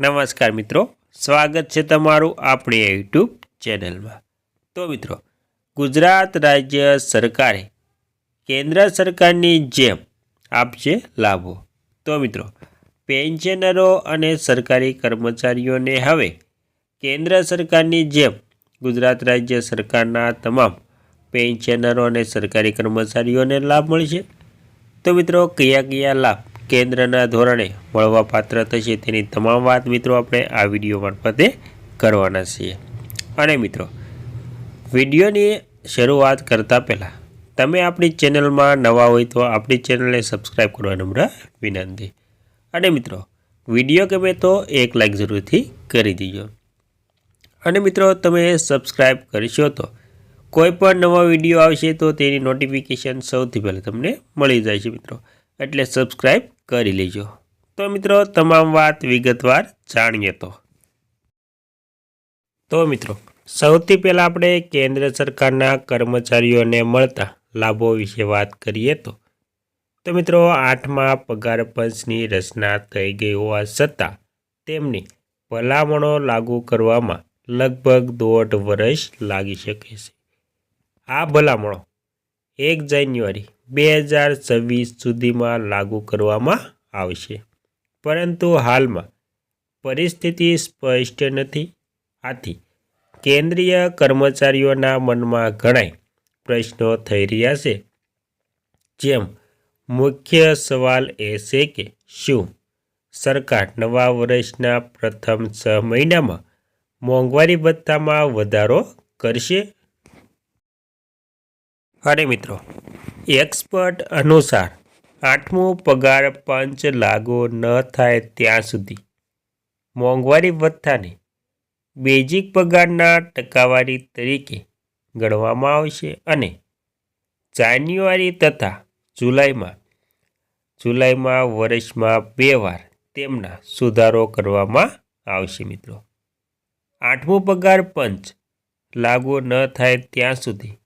નમસ્કાર મિત્રો, સ્વાગત છે તમારું આપણી યુટ્યુબ ચેનલમાં. તો મિત્રો, ગુજરાત રાજ્ય સરકારે કેન્દ્ર સરકારની જેમ આપશે લાભો. તો મિત્રો, પેન્શનરો અને સરકારી કર્મચારીઓને હવે કેન્દ્ર સરકારની જેમ ગુજરાત રાજ્ય સરકારના તમામ પેન્શનરો અને સરકારી કર્મચારીઓને લાભ મળશે. તો મિત્રો, કયા કયા લાભ કેન્દ્રના ધોરણે મળવા પાત્ર થશે તેની તમામ વાત મિત્રો આપણે આ વીડિયો મારફતે કરવાના છીએ. અને મિત્રો, વિડીયોની શરૂઆત કરતાં પહેલાં, તમે આપણી ચેનલમાં નવા હોય તો આપણી ચેનલને સબસ્ક્રાઈબ કરવા નમ્ર વિનંતી. અને મિત્રો, વીડિયો ગમે તો એક લાઈક જરૂરથી કરી દીજો. અને મિત્રો, તમે સબસ્ક્રાઈબ કરશો તો કોઈ પણ નવો વીડિયો આવશે તો તેની નોટિફિકેશન સૌથી પહેલાં તમને મળી જાય છે મિત્રો. એટલે સબસ્ક્રાઈબ કરી લેજો. તો મિત્રો, તમામ વાત વિગતવાર જાણીએ તો. તો મિત્રો, સૌથી પહેલાં આપણે કેન્દ્ર સરકારના કર્મચારીઓને મળતા લાભો વિશે વાત કરીએ તો. તો મિત્રો, આઠમા પગાર પંચની રચના થઈ ગઈ હોવા છતાં તેમની ભલામણો લાગુ કરવામાં લગભગ દોઢ વર્ષ લાગી શકે છે. આ ભલામણો એક જાન્યુઆરી બે હજાર છવ્વીસ સુધીમાં લાગુ કરવામાં આવશે. પરંતુ હાલમાં પરિસ્થિતિ સ્પષ્ટ નથી. આથી કેન્દ્રીય કર્મચારીઓના મનમાં ઘણાય પ્રશ્નો થઈ રહ્યા છે. જેમ મુખ્ય સવાલ એ છે કે શું સરકાર નવા વર્ષના પ્રથમ છ મહિનામાં મોંઘવારી ભથ્થામાં વધારો કરશે? અને મિત્રો, એક્સપર્ટ અનુસાર આઠમો પગાર પંચ લાગુ ન થાય ત્યાં સુધી મોંઘવારી ભથ્થાને બેઝિક પગારના ટકાવારી તરીકે ગણવામાં આવશે અને જાન્યુઆરી તથા જુલાઈમાં જુલાઈમાં વર્ષમાં બે વાર તેમના સુધારો કરવામાં આવશે મિત્રો. આઠમો પગાર પંચ લાગુ ન થાય ત્યાં સુધી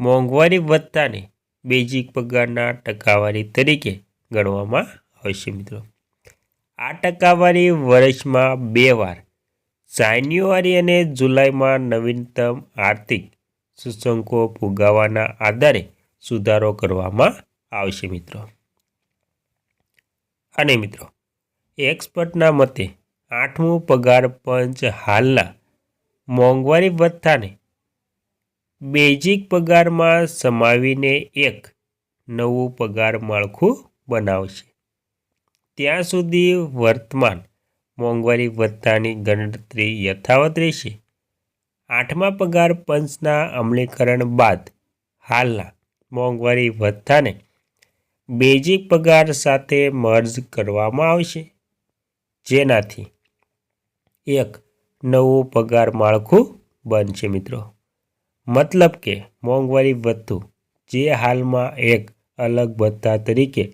મોંઘવારી વધતાને બેઝિક પગારના ટકાવારી તરીકે ગણવામાં આવશે મિત્રો. આ ટકાવારી વર્ષમાં બે વાર, જાન્યુઆરી અને જુલાઈમાં નવીનતમ આર્થિક સૂચકો ફુગાવાના આધારે સુધારો કરવામાં આવશે મિત્રો. અને મિત્રો, એક્સપર્ટના મતે આઠમું પગાર પંચ હાલના મોંઘવારી ભથ્થાને બેઝિક પગારમાં સમાવીને એક નવું પગાર માળખું બનાવશે. ત્યાં સુધી વર્તમાન મોંઘવારી ભથ્થાની ગણતરી યથાવત રહેશે. આઠમા પગાર પંચના અમલીકરણ બાદ હાલના મોંઘવારી ભથ્થાને બેઝિક પગાર સાથે મર્જ કરવામાં આવશે. જેનાથી એક નવું પગાર માળખું બનશે મિત્રો. મતલબ કે મોંઘવારી ભથ્થું જે હાલમાં એક અલગ ભથ્થા તરીકે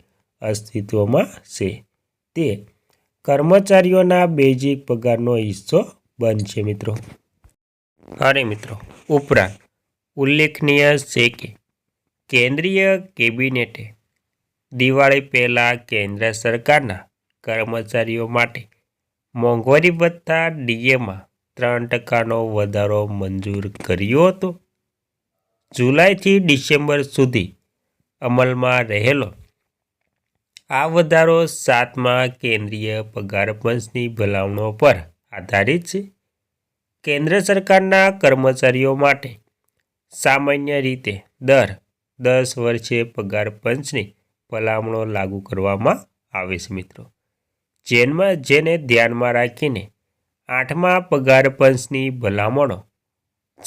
અસ્તિત્વમાં છે. તે કર્મચારીઓના બેઝિક પગારનો હિસ્સો બનશે મિત્રો. અને મિત્રો, ઉપરાંત ઉલ્લેખનીય છે કે કેન્દ્રીય કેબિનેટે દિવાળી પહેલાં કેન્દ્ર સરકારના કર્મચારીઓ માટે મોંઘવારી ભથ્થા ડીએમાં ત્રણ ટકાનો વધારો મંજૂર કર્યો હતો. જુલાઈથી ડિસેમ્બર સુધી અમલમાં રહેલો. આ વધારો સાતમા કેન્દ્રીય પગાર પંચની ભલામણો પર આધારિત છે. કેન્દ્ર સરકારના કર્મચારીઓ માટે સામાન્ય રીતે દર દસ વર્ષે પગાર પંચની ભલામણો લાગુ કરવામાં આવે છે મિત્રો. જેનમાં જેને ધ્યાનમાં રાખીને આઠમા પગાર પંચની ભલામણો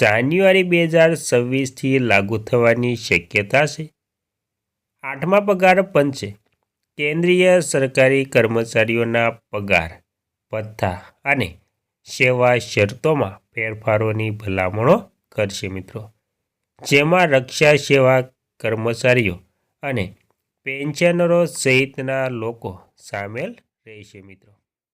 જાન્યુઆરી બે હજાર છવ્વીસથી લાગુ થવાની શક્યતા છે? આઠમા પગાર પંચે કેન્દ્રીય સરકારી કર્મચારીઓના પગાર, ભથ્થા અને સેવા શરતોમાં ફેરફારોની ભલામણો કરશે મિત્રો. જેમાં રક્ષા સેવા કર્મચારીઓ અને પેન્શનરો સહિતના લોકો સામેલ રહેશે મિત્રો.